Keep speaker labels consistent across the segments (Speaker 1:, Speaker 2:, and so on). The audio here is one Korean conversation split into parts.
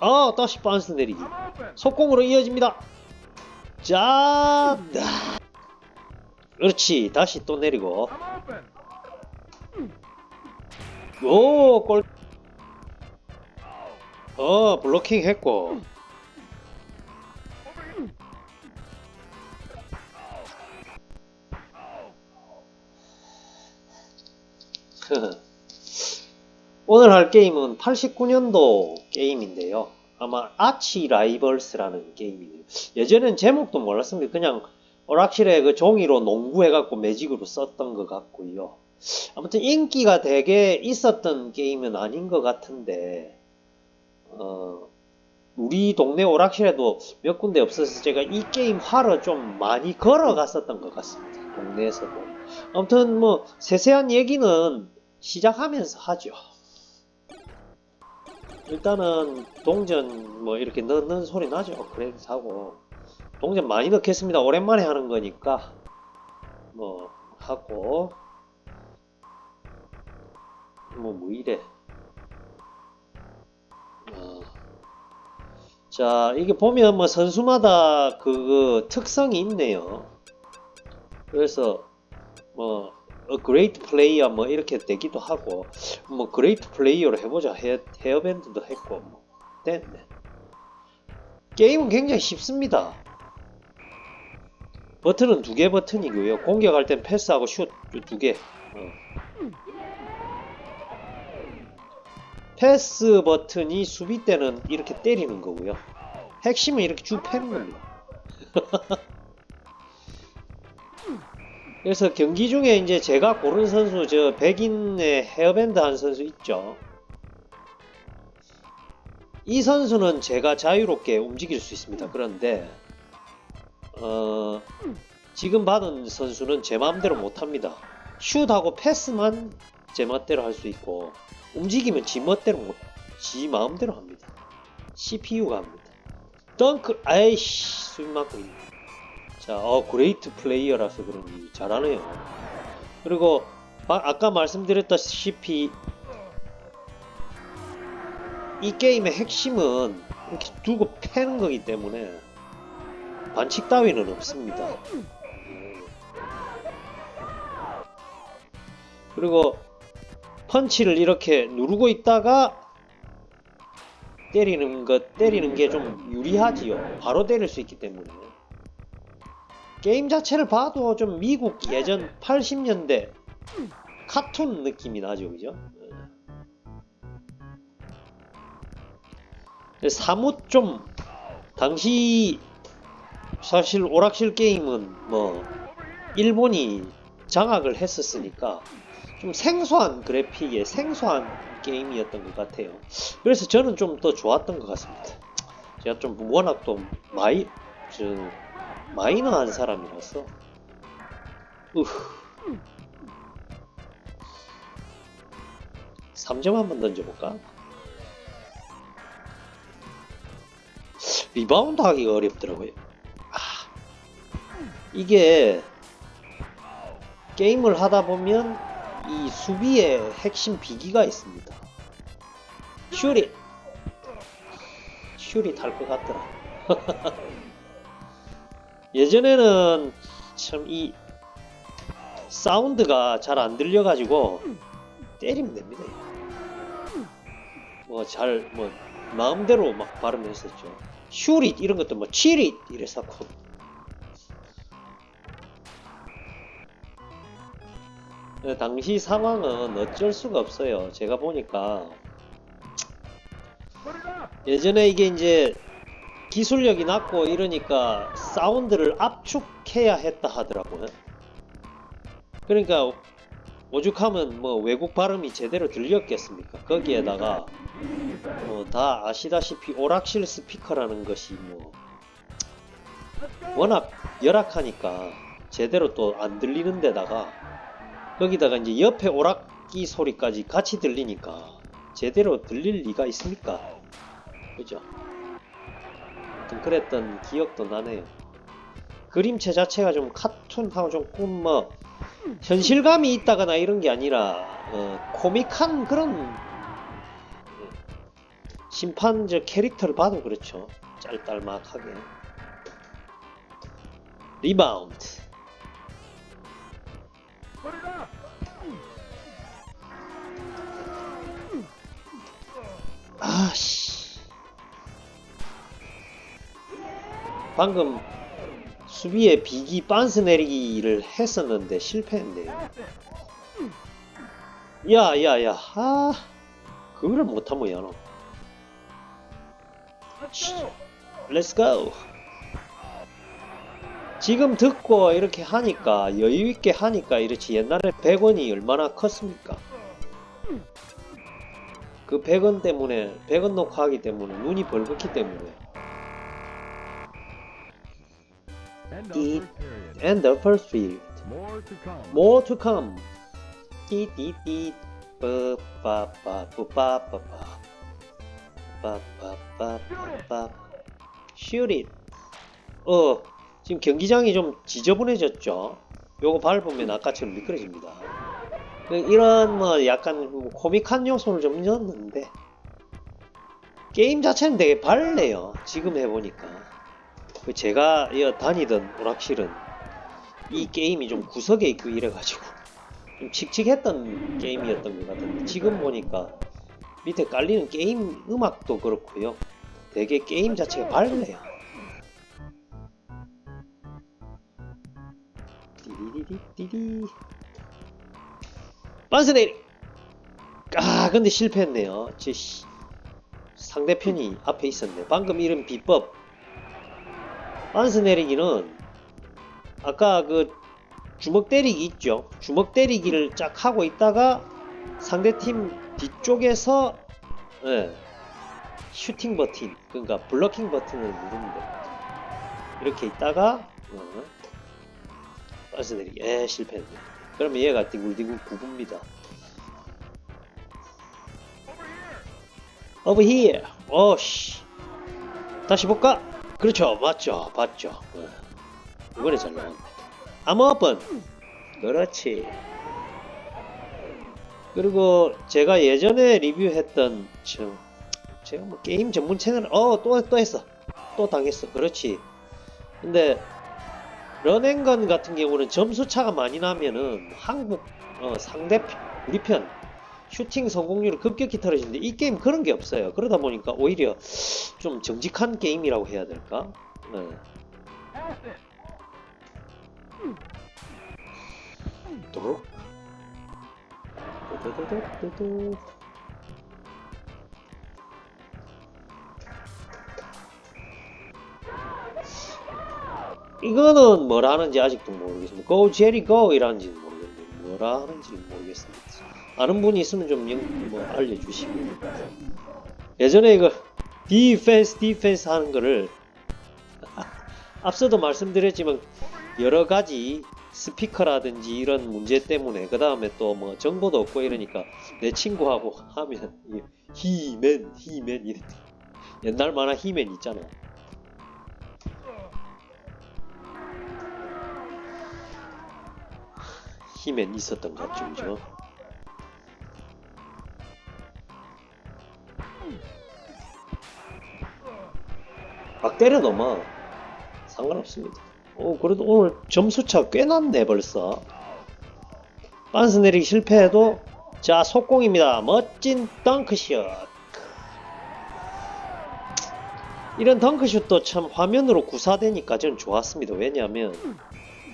Speaker 1: 아 다시 바운스 내리기. 속공으로 이어집니다. 자 아. 그렇지 다시 또 내리고. 오 골. 어 블로킹 했고 오늘 할 게임은 89년도 게임인데요. 아마 아치 라이벌스라는 게임이에요. 예전엔 제목도 몰랐습니다. 그냥 오락실에 그 종이로 농구해갖고 매직으로 썼던 것 같고요. 아무튼 인기가 되게 있었던 게임은 아닌 것 같은데, 어, 우리 동네 오락실에도 몇 군데 없어서 제가 이 게임 하러 좀 많이 걸어갔었던 것 같습니다. 동네에서도. 아무튼 뭐 세세한 얘기는 시작하면서 하죠. 일단은 동전 뭐 이렇게 넣는 소리 나죠. 그래서 하고 동전 많이 넣겠습니다. 오랜만에 하는 거니까 뭐 하고 뭐뭐 이래. 어. 자 이게 보면 뭐 선수마다 그 특성이 있네요. 그래서 뭐 어, 그레이트 플레이어 뭐 이렇게 되기도 하고 뭐 그레이트 플레이어로 해보자 헤어, 헤어밴드도 했고 뭐. 됐네. 게임은 굉장히 쉽습니다. 버튼은 두 개 버튼이고요. 공격할 땐 패스하고 슛 두 개. 어. 패스 버튼이 수비 때는 이렇게 때리는 거고요. 핵심은 이렇게 쭉 패는 겁니다 그래서 경기 중에 이제 제가 고른 선수 저 백인의 헤어밴드 한 선수 있죠. 이 선수는 제가 자유롭게 움직일 수 있습니다. 그런데 어, 지금 받은 선수는 제 마음대로 못합니다. 슛하고 패스만 제 멋대로 할 수 있고 움직이면 지 멋대로 못, 지 마음대로 합니다. CPU가 합니다. 덩크 아이씨 수입 맞고 있네. 자, 어, 그레이트 플레이어라서 그런지 잘하네요. 그리고 아, 아까 말씀드렸다시피 이 게임의 핵심은 이렇게 두고 패는 거기 때문에 반칙 따위는 없습니다. 그리고 펀치를 이렇게 누르고 있다가 때리는 것 때리는 게 좀 유리하지요. 바로 때릴 수 있기 때문에. 게임 자체를 봐도 좀 미국 예전 80년대 카툰 느낌이 나죠, 그죠? 네. 사뭇 좀 당시 사실 오락실 게임은 뭐 일본이 장악을 했었으니까 좀 생소한 그래픽에 생소한 게임이었던 것 같아요. 그래서 저는 좀 더 좋았던 것 같습니다. 제가 좀 워낙 또 마이 저 마이너한 사람이라서? 우후. 3점 한번 던져볼까? 리바운드 하기가 어렵더라고요. 아, 이게 게임을 하다 보면 이 수비에 핵심 비기가 있습니다. 슈리. 슈리 탈 것 같더라 예전에는 참 이 사운드가 잘 안 들려가지고 때리면 됩니다. 뭐 잘뭐 마음대로 막 발음했었죠. 슈릿 이런 것도 뭐 치릿 이랬었고. 당시 상황은 어쩔 수가 없어요. 제가 보니까 예전에 이게 이제 기술력이 낮고 이러니까 사운드를 압축해야 했다 하더라고요. 그러니까 오죽하면 뭐 외국 발음이 제대로 들렸겠습니까? 거기에다가 뭐 다 아시다시피 오락실 스피커라는 것이 뭐 워낙 열악하니까 제대로 또 안 들리는 데다가 거기다가 이제 옆에 오락기 소리까지 같이 들리니까 제대로 들릴 리가 있습니까? 그죠? 아무튼 그랬던 기억도 나네요. 그림체 자체가 좀 카툰하고 조금 뭐 현실감이 있다거나 이런 게 아니라 어, 코믹한 그런 심판 저 캐릭터를 봐도 그렇죠. 짤짤막하게. 리바운드. 아씨. 방금 수비에 비기 빤스 내리기를 했었는데 실패했네요. 야, 야, 야, 아, 그거를 못하면. Let's go. 지금 듣고 이렇게 하니까 여유 있게 하니까 이렇지 옛날에 100원이 얼마나 컸습니까? 그 100원 때문에 100원 놓고 하기 때문에 눈이 벌겋기 때문에
Speaker 2: Period.
Speaker 1: and the first period.
Speaker 2: More to come.
Speaker 1: more to come. 띠띠띠 빠빠빠 빠빠빠 빠빠빠빠 shoot it. 어 지금 경기장이 좀 지저분해졌죠? 요거 밟으면 아까처럼 미끄러집니다. 그 이런 뭐 약간 뭐 코믹한 요소를 좀 넣었는데 게임 자체는 되게 밝네요 지금 해보니까 그 제가 이 다니던 오락실은 이 게임이 좀 구석에 있고 이래가지고 좀 칙칙했던 게임이었던 것 같은데 지금 보니까 밑에 깔리는 게임 음악도 그렇고요. 되게 게임 자체가 밝네요. 띠리리리띠리. 반스네리 아 근데 실패했네요. 제 씨, 상대편이 앞에 있었네. 방금 이런 비법 반스 내리기는 아까 그 주먹 때리기 있죠. 주먹 때리기를 쫙 하고 있다가 상대팀 뒤쪽에서 예, 슈팅 버튼, 그러니까 블러킹 버튼을 누르면 됩니다. 이렇게 있다가 어, 반스 내리기, 에 실패했네. 그러면 얘가 뒹굴뒹굴 구붑니다. Over here. 어씨. 다시 볼까? 그렇죠, 맞죠, 봤죠. 어. 이번에 잘 나왔네. 암호번 그렇지. 그리고 제가 예전에 리뷰했던 저 제가 뭐 게임 전문 채널 어또 또 했어 또 당했어 그렇지 근데 런앤건 같은 경우는 점수 차가 많이 나면은 한국 어, 상대편 우리 편 슈팅 성공률이 급격히 떨어지는데 이 게임 그런 게 없어요 그러다 보니까 오히려 좀 정직한 게임이라고 해야 될까 네. 도록 도도도도도도 이거는 뭐라 하는지 아직도 모르겠습니다. Go Jerry Go 이라는지는 모르겠는데 뭐라 하는지 모르겠습니다. 아는 분이 있으면 좀 영, 뭐 알려주시고. 예전에 이거 디펜스 디펜스 하는 거를 앞서도 말씀드렸지만 여러 가지 스피커라든지 이런 문제 때문에 그 다음에 또 뭐 정보도 없고 이러니까 내 친구하고 하면 이 히맨 히맨 이랬 옛날 만화 히맨 있잖아. 히맨 있었던 것 같죠 막 때려 넘어 상관없습니다. 오, 그래도 오늘 점수차 꽤 났네, 벌써. 빤스 내리기 실패해도, 자, 속공입니다. 멋진 덩크샷. 이런 덩크슛도 참 화면으로 구사되니까 저는 좋았습니다. 왜냐하면,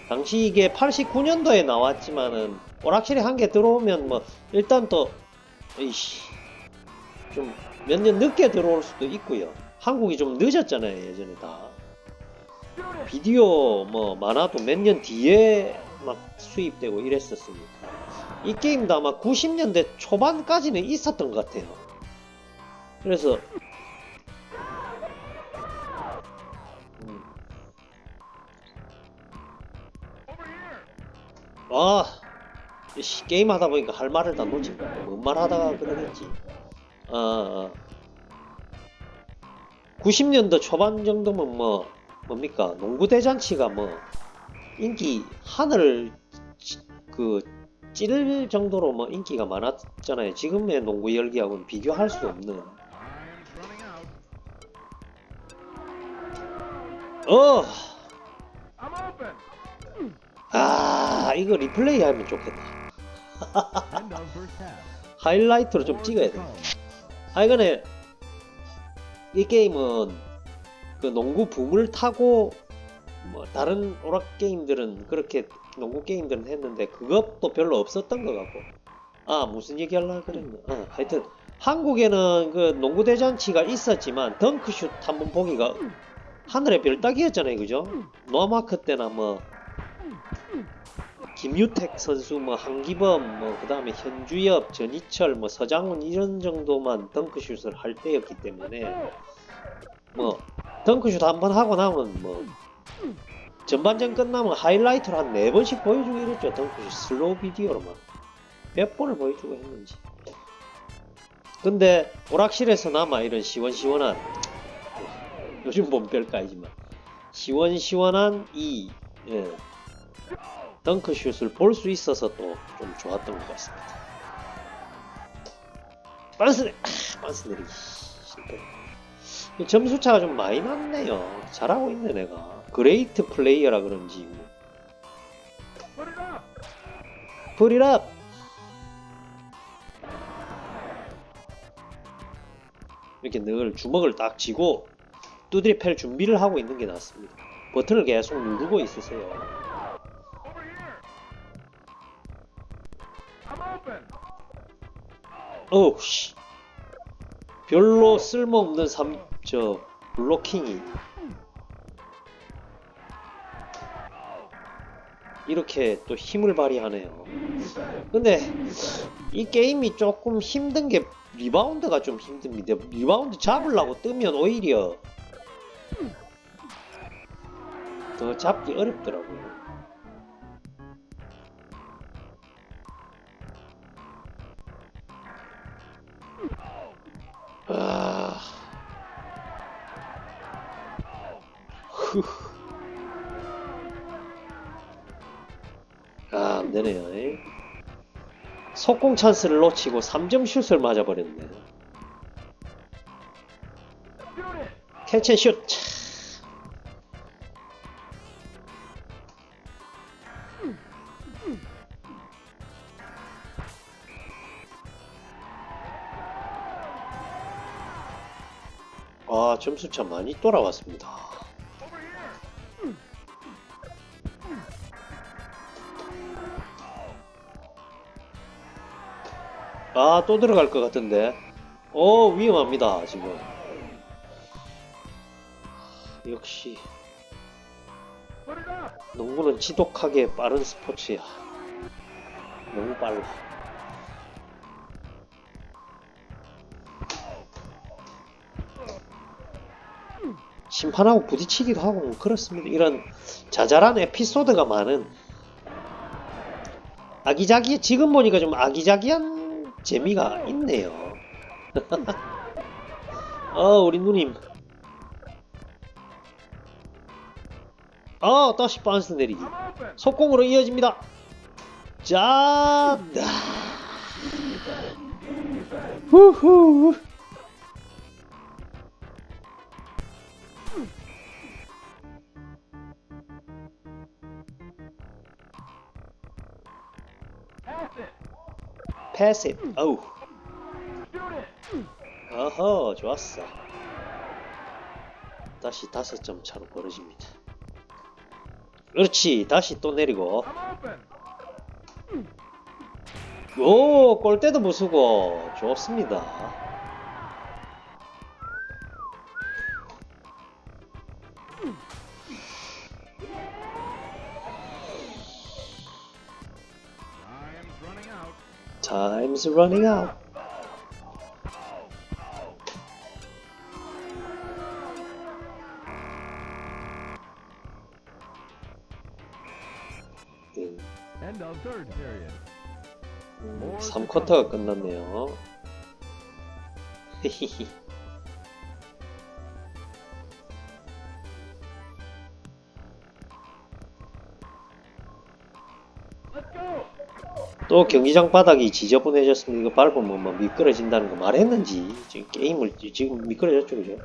Speaker 1: 당시 이게 89년도에 나왔지만은, 오락실에 한 개 들어오면 뭐, 일단 또, 이씨, 좀 몇 년 늦게 들어올 수도 있고요. 한국이 좀 늦었잖아요, 예전에 다. 비디오 뭐 많아도 몇 년 뒤에 막 수입되고 이랬었으니까 이 게임도 아마 90년대 초반까지는 있었던 것 같아요. 그래서 음. 아 씨, 게임 하다 보니까 할 말을 다 놓지 뭔말 하다가 그러겠지. 아, 아. 90년도 초반 정도면 뭐 뭡니까 농구 대잔치가 뭐 인기 하늘을 찌- 그 찌를 정도로 뭐 인기가 많았잖아요. 지금의 농구 열기하고는 비교할 수 없는. 어. 아, 이거 리플레이 하면 좋겠다. 하이라이트로 좀 찍어야 돼. 하여간에 이 게임은 그 농구 붐을 타고 뭐 다른 오락 게임들은 그렇게 농구 게임들은 했는데 그것도 별로 없었던 것 같고. 아 무슨 얘기 하려고 그랬나? 어, 하여튼 한국에는 그 농구 대잔치가 있었지만 덩크슛 한번 보기가 하늘의 별 따기였잖아요. 그죠? 노마크 때나 뭐 김유택 선수, 뭐 한기범, 뭐 그다음에 현주엽, 전희철, 뭐 서장훈 이런 정도만 덩크슛을 할 때였기 때문에 뭐 덩크슛 한 번 하고 나면 뭐 전반전 끝나면 하이라이트로 한네 번씩 보여주고 이랬죠. 덩크슛 슬로우 비디오로만. 몇 번을 보여주고 했는지. 근데 오락실에서나마 이런 시원시원한 요즘 본 별까이지만 시원시원한 이 예, 덩크슛을 볼 수 있어서 또 좀 좋았던 것 같습니다. 빤스네, 아, 빤스 내리기 실패. 이 점수 차가 좀 많이 났네요. 잘하고 있네 내가. 그레이트 플레이어라 그런지. 풀이랍. 이렇게 늘 주먹을 딱 쥐고 두드리 팰 준비를 하고 있는 게 낫습니다. 버튼을 계속 누르고 있으세요. 어우 씨. 별로 쓸모없는 삼, 저 블로킹이. 이렇게 또 힘을 발휘하네요. 근데 이 게임이 조금 힘든 게 리바운드가 좀 힘듭니다. 리바운드 잡으려고 뜨면 오히려 더 잡기 어렵더라고요 아. 후. 아, 안 되네요. 에? 속공 찬스를 놓치고 3점 슛을 맞아버렸네.
Speaker 2: Shoot it.
Speaker 1: 캐치앤 슛. 점수차 많이 돌아왔습니다. 아, 또 들어갈 것 같은데. 오, 위험합니다, 지금. 역시. 농구는 지독하게 빠른 스포츠야. 너무 빨라. 심판하고 부딪히기도 하고 뭐 그렇습니다. 이런 자잘한 에피소드가 많은 아기자기 지금 보니까 좀 아기자기한 재미가 있네요. 어 우리 누님. 어 다시 반스 내리기. 속공으로 이어집니다. 자, 나. 후후. 패스. 어우. 어허, 좋았어. 다시 다섯 점 차로 벌어집니다. 그렇지. 다시 또 내리고. 오, 골대도 부수고. 좋습니다.
Speaker 2: Time's running out.
Speaker 1: 네,
Speaker 2: End of third period.
Speaker 1: 음, 3쿼터가 끝났네요.
Speaker 2: Let's go.
Speaker 1: 또 경기장 바닥이 지저분해졌습니다. 이거 밟으면 뭐 미끄러진다는 거 말했는지 지금 게임을 지금 미끄러졌죠, 그죠?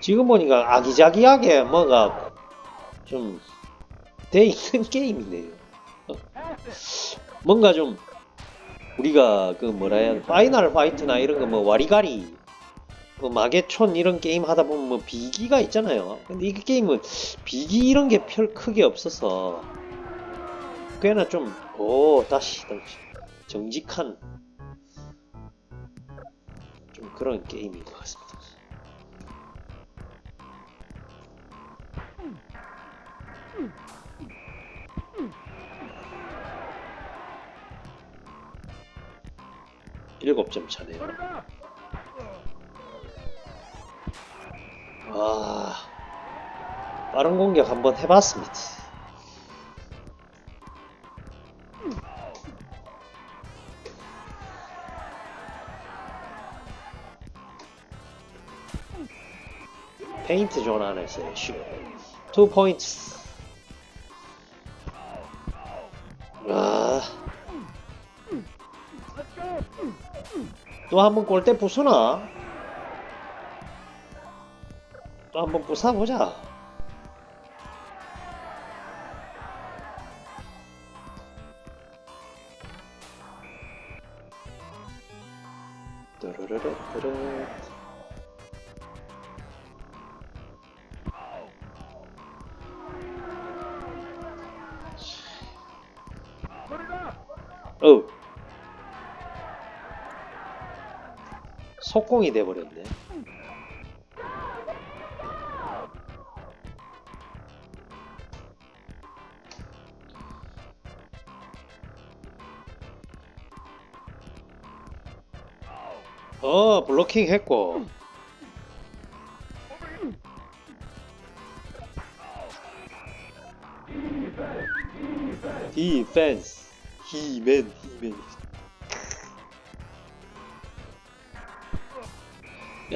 Speaker 1: 지금 보니까 아기자기하게 뭐가 좀 돼 있는 게임이네요. 어. 뭔가 좀 우리가 그 뭐라 해야 파이널 화이트나 이런 거 뭐 와리가리 뭐 마계촌 이런 게임 하다 보면 뭐 비기가 있잖아요. 근데 이 게임은 비기 이런 게 별 크게 없어서 꽤나 좀 오 다시 다시 정직한 좀 그런 게임인 것 같습니다. 음. 음. 7점 차네요. 아, 빠른 공격 한번 해봤습니다. 페인트 존 안에서의 슈 2포인트 또 한 번 골대 부수나? 또 한 번 부숴보자. 뚜루루루 뚜루. 어. 속공이 돼버렸네. 어, 블로킹 했고. 디펜스. 히맨, 히맨.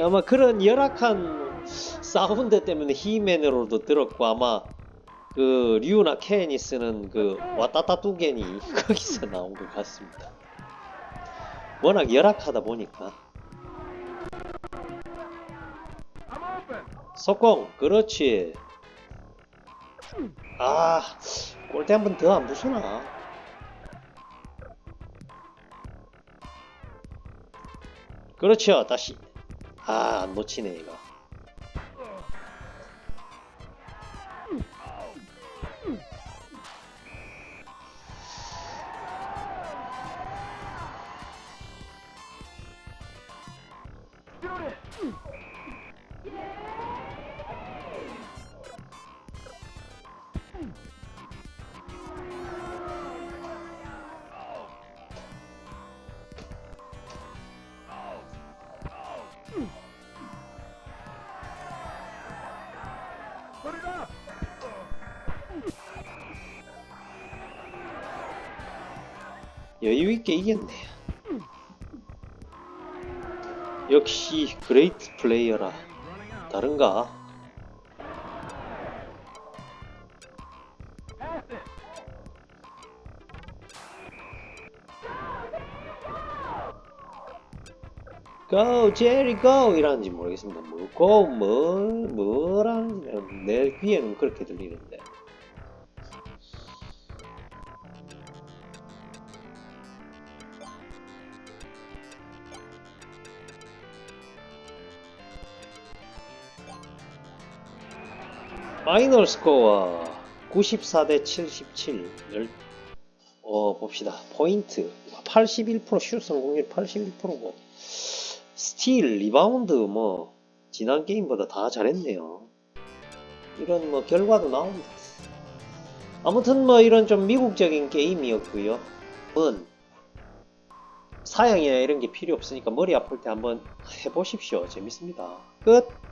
Speaker 1: 아마 그런 열악한 사운드 때문에 히맨으로도 들었고 아마 그 류나 케니 쓰는 그 와따따 뚜겐이 거기서 나온 것 같습니다. 워낙 열악하다 보니까. 석공 그렇지. 아 골대 한 번 더 안 부수나? 그렇죠 다시 아 안 놓치네 이거. 여유 있게 이겼네. 역시 그레이트 플레이어라. 다른가? Go go 이라는지 모르겠습니다. 뭐 go 뭘 뭐라는지 내 귀에는 그렇게 들리는데. 파이널 스코어 94 대 77 열, 어 봅시다. 포인트. 81%슛 성공률 81%고. 스틸 리바운드 뭐 지난 게임보다 다 잘했네요. 이런 뭐 결과도 나옵니다. 아무튼 뭐 이런 좀 미국적인 게임이었고요. 은 사양이나 이런 게 필요 없으니까 머리 아플 때 한번 해보십시오. 재밌습니다. 끝